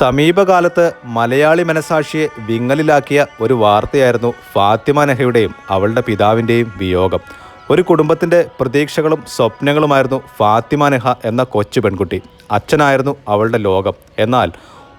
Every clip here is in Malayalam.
സമീപകാലത്ത് മലയാളി മനസാക്ഷിയെ വിങ്ങലിലാക്കിയ ഒരു വാർത്തയായിരുന്നു ഫാത്തിമ നെഹയുടെയും അവളുടെ പിതാവിന്റെയും വിയോഗം. ഒരു കുടുംബത്തിന്റെ പ്രതീക്ഷകളും സ്വപ്നങ്ങളുമായിരുന്നു ഫാത്തിമ നെഹ എന്ന കൊച്ചു പെൺകുട്ടി. അച്ഛനായിരുന്നു അവളുടെ ലോകം. എന്നാൽ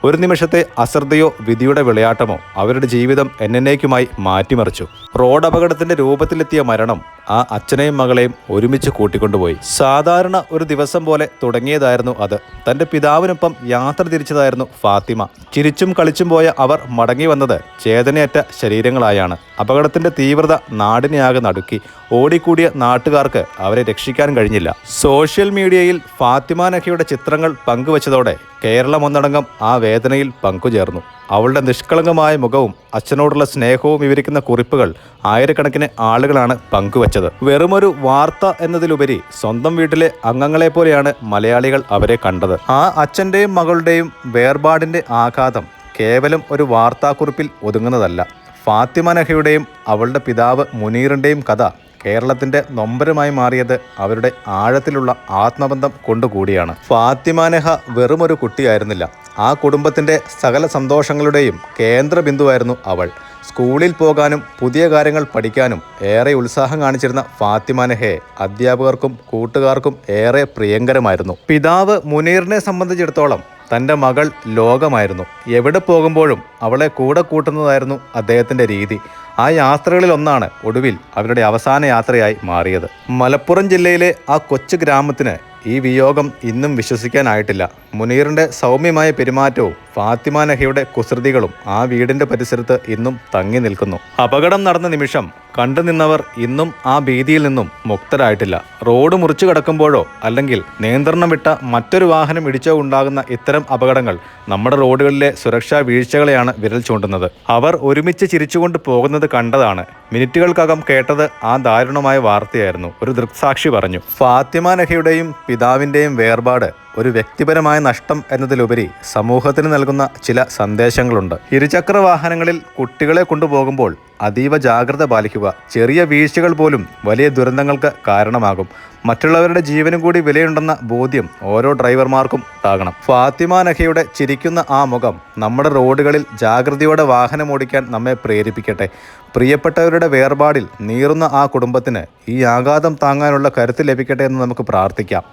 ഒരു നിമിഷത്തെ അശ്രദ്ധയോ വിധിയുടെ വിളയാട്ടമോ അവരുടെ ജീവിതം എന്നേക്കുമായി മാറ്റിമറിച്ചു. റോഡ് അപകടത്തിന്റെ രൂപത്തിലെത്തിയ മരണം ആ അച്ഛനെയും മകളെയും ഒരുമിച്ച് കൂട്ടിക്കൊണ്ടുപോയി. സാധാരണ ഒരു ദിവസം പോലെ തുടങ്ങിയതായിരുന്നു അത്. തന്റെ പിതാവിനൊപ്പം യാത്ര തിരിച്ചതായിരുന്നു ഫാത്തിമ. ചിരിച്ചും കളിച്ചും പോയ അവർ മടങ്ങി വന്നത് ചേതനയറ്റ ശരീരങ്ങളായാണ്. അപകടത്തിന്റെ തീവ്രത നാടിനെയാകെ നടുക്കി. ഓടിക്കൂടിയ നാട്ടുകാർക്ക് അവരെ രക്ഷിക്കാൻ കഴിഞ്ഞില്ല. സോഷ്യൽ മീഡിയയിൽ ഫാത്തിമ നഹയുടെ ചിത്രങ്ങൾ പങ്കുവച്ചതോടെ കേരളം ഒന്നടങ്കം ആ വേദനയിൽ പങ്കുചേർന്നു. അവളുടെ നിഷ്കളങ്കമായ മുഖവും അച്ഛനോടുള്ള സ്നേഹവും വിവരിക്കുന്ന കുറിപ്പുകൾ ആയിരക്കണക്കിന് ആളുകളാണ് പങ്കുവച്ചത്. വെറുമൊരു വാർത്ത എന്നതിലുപരി സ്വന്തം വീട്ടിലെ അംഗങ്ങളെ പോലെയാണ് മലയാളികൾ അവരെ കണ്ടത്. ആ അച്ഛന്റെയും മകളുടെയും വേർപാടിന്റെ ആഘാതം കേവലം ഒരു വാർത്താക്കുറിപ്പിൽ ഒതുങ്ങുന്നതല്ല. ഫാത്തിമ നഹയുടെയും അവളുടെ പിതാവ് മുനീറിന്റെയും കഥ കേരളത്തിന്റെ നൊമ്പരമായി മാറിയത് അവരുടെ ആഴത്തിലുള്ള ആത്മബന്ധം കൊണ്ടുകൂടിയാണ്. ഫാത്തിമാനെഹ വെറുമൊരു കുട്ടിയായിരുന്നില്ല. ആ കുടുംബത്തിന്റെ സകല സന്തോഷങ്ങളുടെയും കേന്ദ്ര ബിന്ദുവായിരുന്നു അവൾ. സ്കൂളിൽ പോകാനും പുതിയ കാര്യങ്ങൾ പഠിക്കാനും ഏറെ ഉത്സാഹം കാണിച്ചിരുന്ന ഫാത്തിമാനെഹയെ അധ്യാപകർക്കും കൂട്ടുകാർക്കും ഏറെ പ്രിയങ്കരമായിരുന്നു. പിതാവ് മുനീറിനെ സംബന്ധിച്ചിടത്തോളം തന്റെ മകൾ ലോകമായിരുന്നു. എവിടെ പോകുമ്പോഴും അവളെ കൂടെ കൂട്ടുന്നതായിരുന്നു അദ്ദേഹത്തിന്റെ രീതി. ആ യാത്രകളിൽ ഒന്നാണ് ഒടുവിൽ അവരുടെ അവസാന യാത്രയായി മാറിയത്. മലപ്പുറം ജില്ലയിലെ ആ കൊച്ചു ഗ്രാമത്തിന് ഈ വിയോഗം ഇന്നും വിശ്വസിക്കാനായിട്ടില്ല. മുനീറിന്റെ സൗമ്യമായ പെരുമാറ്റവും ഫാത്തിമ നഹയുടെ കുസൃതികളും ആ വീടിന്റെ പരിസരത്ത് ഇന്നും തങ്ങി നിൽക്കുന്നു. അപകടം നടന്ന നിമിഷം കണ്ടു നിന്നവർ ഇന്നും ആ ഭീതിയിൽ നിന്നും മുക്തരായിട്ടില്ല. റോഡ് മുറിച്ചു കടക്കുമ്പോഴോ അല്ലെങ്കിൽ നിയന്ത്രണം വിട്ട മറ്റൊരു വാഹനം ഇടിച്ചോ ഉണ്ടാകുന്ന ഇത്തരം അപകടങ്ങൾ നമ്മുടെ റോഡുകളിലെ സുരക്ഷാ വീഴ്ചകളെയാണ് വിരൽ ചൂണ്ടുന്നത്. അവർ ഒരുമിച്ച് ചിരിച്ചുകൊണ്ട് പോകുന്നത് കണ്ടതാണ്. മിനിറ്റുകൾക്കകം കേട്ടത് ആ ദാരുണമായ വാർത്തയായിരുന്നു. ഒരു ദൃക്സാക്ഷി പറഞ്ഞു. ഫാത്തിമ നഹയുടെയും പിതാവിന്റെയും വേർപാട് ഒരു വ്യക്തിപരമായ നഷ്ടം എന്നതിലുപരി സമൂഹത്തിന് നൽകുന്ന ചില സന്ദേശങ്ങളുണ്ട്. ഇരുചക്ര വാഹനങ്ങളിൽ കുട്ടികളെ കൊണ്ടുപോകുമ്പോൾ അതീവ ജാഗ്രത പാലിക്കുക. ചെറിയ വീഴ്ചകൾ പോലും വലിയ ദുരന്തങ്ങൾക്ക് കാരണമാകും. മറ്റുള്ളവരുടെ ജീവനും കൂടി വിലയുണ്ടെന്ന ബോധ്യം ഓരോ ഡ്രൈവർമാർക്കും ഉണ്ടാകണം. ഫാത്തിമ നഹയുടെ ചിരിക്കുന്ന ആ മുഖം നമ്മുടെ റോഡുകളിൽ ജാഗ്രതയോടെ വാഹനം ഓടിക്കാൻ നമ്മെ പ്രേരിപ്പിക്കട്ടെ. പ്രിയപ്പെട്ടവരുടെ വേർപാടിൽ നീറുന്ന ആ കുടുംബത്തിന് ഈ ആഘാതം താങ്ങാനുള്ള കരുത്ത് ലഭിക്കട്ടെ എന്ന് നമുക്ക് പ്രാർത്ഥിക്കാം.